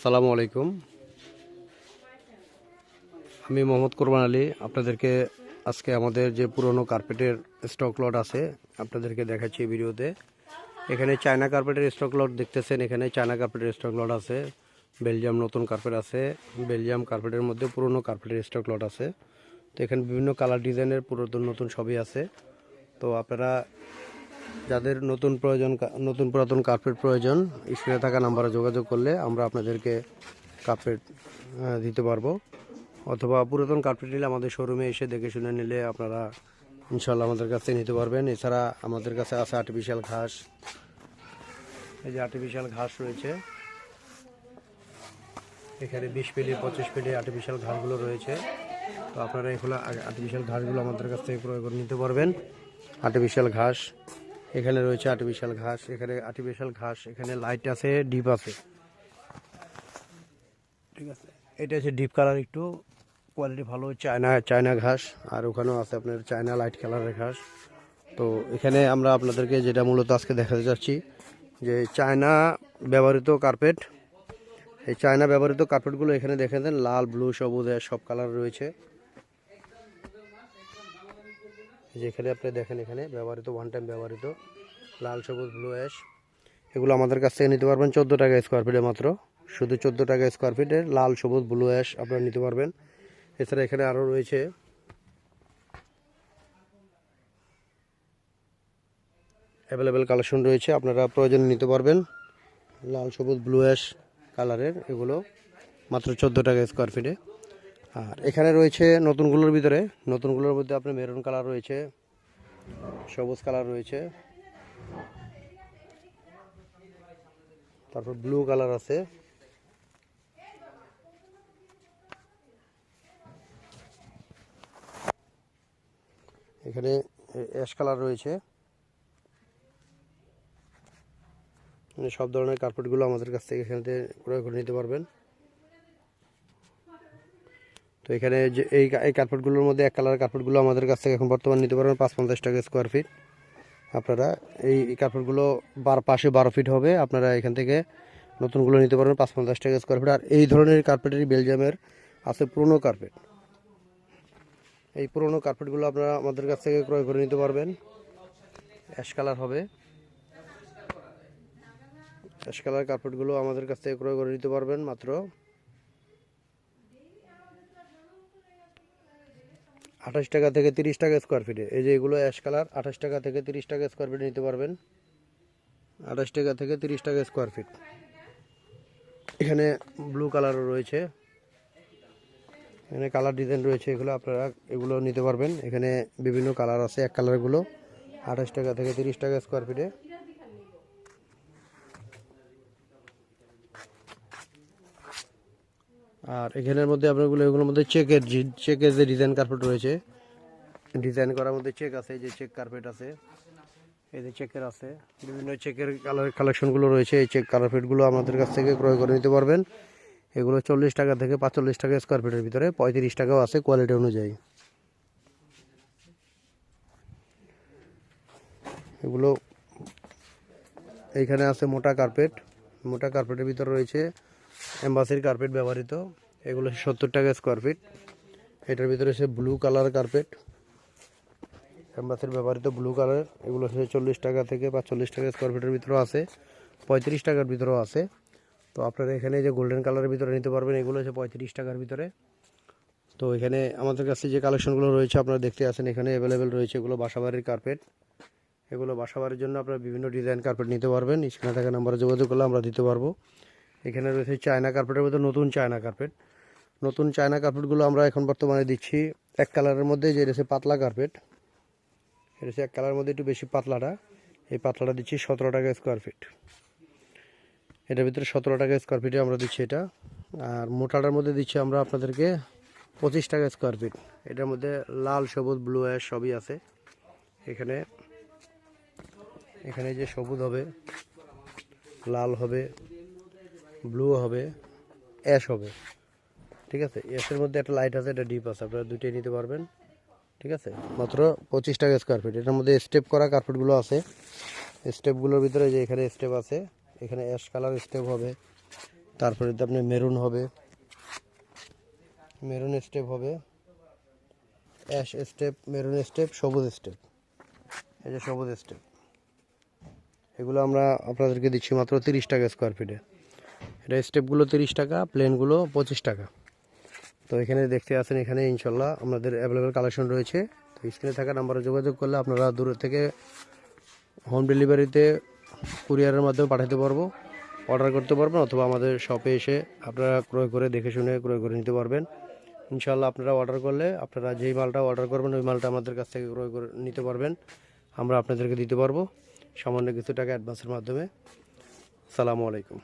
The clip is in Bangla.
আসসালামু আলাইকুম। আমি মোহাম্মদ কোরবান আলী। আপনাদেরকে আজকে আমাদের যে পুরনো কার্পেটের স্টক লট আছে, আপনাদেরকে দেখাচ্ছি ভিডিওতে। এখানে চায়না কার্পেটের স্টক লট দেখতেছেন। এখানে চায়না কার্পেটের স্টক লট আছে, বেলজিয়াম নতুন কার্পেট আছে, বেলজিয়াম কার্পেটের মধ্যে পুরনো কার্পেটের স্টক লট আছে। তো এখানে বিভিন্ন কালার ডিজাইনের পুরাতন নতুন সবই আছে। তো আপনারা যাদের নতুন প্রয়োজন নতুন পুরাতন কার্পেট প্রয়োজন, স্ক্রিনে থাকা নাম্বারে যোগাযোগ করলে আমরা আপনাদেরকে কার্পেট দিতে পারব। অথবা পুরাতন কার্পেট নিলে আমাদের শোরুমে এসে দেখে শুনে নিলে আপনারা ইনশাল্লাহ আমাদের কাছে নিতে পারবেন। এছাড়া আমাদের কাছে আছে আর্টিফিশিয়াল ঘাস। এই যে আর্টিফিশিয়াল ঘাস রয়েছে। এখানে বিশ পিলি, পঁচিশ পিলি আর্টিফিশিয়াল ঘাসগুলো রয়েছে। তো আপনারা এগুলো আর্টিফিশিয়াল ঘাসগুলো আমাদের কাছ থেকে ক্রয় করে নিতে পারবেন। আর্টিফিশিয়াল ঘাস এখানে রয়েছে আর্টিফিশিয়াল ঘাস, এখানে আর্টিফিশিয়াল ঘাস, এখানে লাইট আছে ডিপ আছে। ঠিক আছে? এটা হচ্ছে ডিপ কালার একটু। কোয়ালিটি ভালো চায়না চায়না ঘাস, আর ওখানেও আছে আপনার চায়না লাইট কালারের ঘাস। তো এখানে আমরা আপনাদেরকে যেটা মূলত আজকে দেখাতে যাচ্ছি যে চায়না ব্যবহৃত কার্পেট এই চায়না ব্যবহৃত কার্পেটগুলো এখানে দেখে দেন লাল ব্লু সবুজ সব কালার রয়েছে। যেখানে আপনি দেখেন এখানে ব্যবহৃত ওয়ান টাইম ব্যবহৃত, লাল, সবুজ ব্লু অ্যাশ এগুলো আমাদের কাছ থেকে নিতে পারবেন চোদ্দ টাকা স্কোয়ার ফিটে মাত্র। শুধু চোদ্দ টাকা স্কোয়ার ফিটের লাল, সবুজ ব্লু অ্যাশ আপনারা নিতে পারবেন। এছাড়া এখানে আরও রয়েছে অ্যাভেলেবেল কালেকশন রয়েছে, আপনারা প্রয়োজনে নিতে পারবেন। লাল, সবুজ ব্লু অ্যাশ কালারের এগুলো মাত্র চোদ্দ টাকা স্কোয়ার ফিটে আর এখানে রয়েছে নতুনগুলোর ভিতরে। নতুনগুলোর মধ্যে আপনার মেরুন কালার রয়েছে, সবুজ কালার রয়েছে। তারপর ব্লু কালার আছে। এখানে অ্যাশ কালার রয়েছে। মানে সব ধরনের কার্পেটগুলো আমাদের কাছ থেকে এখানে ক্রয় করে নিতে পারবেন। তো এখানে যে এই এই কার্পেটগুলোর মধ্যে এক কালার কার্পেটগুলো আমাদের কাছ থেকে এখন বর্তমানে নিতে পারবেন পাঁচ পঞ্চাশ টাকা স্কোয়ার ফিট আপনারা এই কার্পেটগুলো বার পাশে বারো ফিট হবে। আপনারা এখান থেকে নতুনগুলো নিতে পারবেন পাঁচ পঞ্চাশ টাকা স্কোয়ার ফিট আর এই ধরনের কার্পেটেরই বেলজিয়ামের আছে পুরনো কার্পেট। এই পুরনো কার্পেটগুলো আপনারা আমাদের কাছ থেকে ক্রয় করে নিতে পারবেন। অ্যাশ কালার হবে। অ্যাশ কালার কার্পেটগুলো আমাদের কাছ থেকে ক্রয় করে নিতে পারবেন মাত্র আঠাশ টাকা থেকে তিরিশ টাকা স্কোয়ার ফিটে এই যে এগুলো অ্যাশ কালার আঠাশ টাকা থেকে তিরিশ টাকা স্কোয়ার ফিটে নিতে পারবেন। আঠাশ টাকা থেকে তিরিশ টাকা স্কোয়ার ফিট এখানে ব্লু কালারও রয়েছে। এখানে কালার ডিজাইন রয়েছে এগুলো, আপনারা এগুলো নিতে পারবেন। এখানে বিভিন্ন কালার আছে, এক কালারগুলো আঠাশ টাকা থেকে তিরিশ টাকা স্কোয়ার ফিটে আর এখানের মধ্যে আপনারগুলো, এগুলোর মধ্যে চেকের চেকের যে ডিজাইন কার্পেট রয়েছে ডিজাইন করার মধ্যে চেক আছে যে চেক কার্পেট আছে, এই যে চেকের আছে, বিভিন্ন চেকের কালেকশনগুলো রয়েছে, এই চেক কার্পেটগুলো আমাদের কাছ থেকে ক্রয় করে নিতে পারবেন। এগুলো চল্লিশ টাকা থেকে পাঁচচল্লিশ টাকা স্কোয়ার ফিটের ভিতরে, পঁয়ত্রিশ টাকাও আছে কোয়ালিটি অনুযায়ী। এগুলো, এইখানে আছে মোটা কার্পেট মোটা কার্পেটের ভিতরে রয়েছে এম্বাসির কার্পেট ব্যবহৃত। এগুলো সত্তর টাকা স্কোয়ার ফিট এটার ভিতরে সে ব্লু কালার কার্পেট এম্বাসির ব্যবহৃত ব্লু কালার এগুলো হচ্ছে চল্লিশ টাকা থেকে বা চল্লিশ টাকা স্কোয়ার ফিটের ভিতরেও আছে। পঁয়ত্রিশ টাকার ভিতরেও আছে। তো আপনারা এখানে যে গোল্ডেন কালারের ভিতরে নিতে পারবেন, এগুলো হচ্ছে পঁয়ত্রিশ টাকার ভিতরে। তো এখানে আমাদের কাছে যে কালেকশনগুলো রয়েছে, আপনারা দেখতে আছেন, এখানে অ্যাভেলেবেল রয়েছে এগুলো বাসাবাড়ির কার্পেট এগুলো বাসাবাড়ির জন্য আপনারা বিভিন্ন ডিজাইন কার্পেট নিতে পারবেন। স্ক্রিনে থাকা নাম্বারে যোগাযোগ করলে আমরা দিতে পারব। এখানে রয়েছে চায়না কার্পেটের মধ্যে নতুন চায়না কার্পেট। নতুন চায়না কার্পেটগুলো আমরা এখন বর্তমানে দিচ্ছি এক কালারের মধ্যে, যে রয়েছে পাতলা কার্পেট। এটা এক কালারের মধ্যে একটু বেশি পাতলাটা। এই পাতলাটা দিচ্ছি সতেরো টাকা স্কোয়ার ফিট এটার ভিতরে সতেরো টাকা স্কোয়ার ফিটে আমরা দিচ্ছি এটা। আর মোটাটার মধ্যে দিচ্ছি আমরা আপনাদেরকে পঁচিশ টাকা স্কোয়ার ফিট এটার মধ্যে লাল, সবুজ ব্লু অ্যাশ সবই আছে। এখানে এখানে যে সবুজ হবে, লাল হবে ব্লু হবে, অ্যাশ হবে। ঠিক আছে? অ্যাশের মধ্যে একটা লাইট আছে একটা ডিপ আছে, আপনারা দুইটাই নিতে পারবেন। ঠিক আছে? মাত্র পঁচিশ টাকা স্কোয়ার ফিট এটার মধ্যে স্টেপ করা কার্পেটগুলো আছে। স্টেপগুলোর ভিতরে যে এখানে স্টেপ আছে, এখানে অ্যাশ কালার স্টেপ হবে। তারপরে তো আপনার মেরুন হবে। মেরুন স্টেপ হবে। অ্যাশ স্টেপ মেরুন স্টেপ সবুজ স্টেপ এই যে সবুজ স্টেপ এগুলো আমরা আপনাদেরকে দিচ্ছি মাত্র তিরিশ টাকা স্কোয়ার ফিটে এটা স্টেপগুলো তিরিশ টাকা প্লেনগুলো পঁচিশ টাকা। তো এখানে দেখতে আছেন, এখানে ইনশাল্লাহ আমাদের অ্যাভেলেবেল কালেকশন রয়েছে। তো স্ক্রিনে থাকা নাম্বারে যোগাযোগ করলে আপনারা দূর থেকে হোম ডেলিভারিতে কুরিয়ারের মাধ্যমে পাঠাতে পারব অর্ডার করতে পারবেন, অথবা আমাদের শপে এসে আপনারা ক্রয় করে, দেখে শুনে ক্রয় করে নিতে পারবেন। ইনশাল্লাহ আপনারা অর্ডার করলে আপনারা যেই মালটা অর্ডার করবেন, ওই মালটা আমাদের কাছ থেকে ক্রয় করে নিতে পারবেন। আমরা আপনাদেরকে দিতে পারব। সামান্য কিছু টাকা অ্যাডভান্সের মাধ্যমে। সালামু আলাইকুম।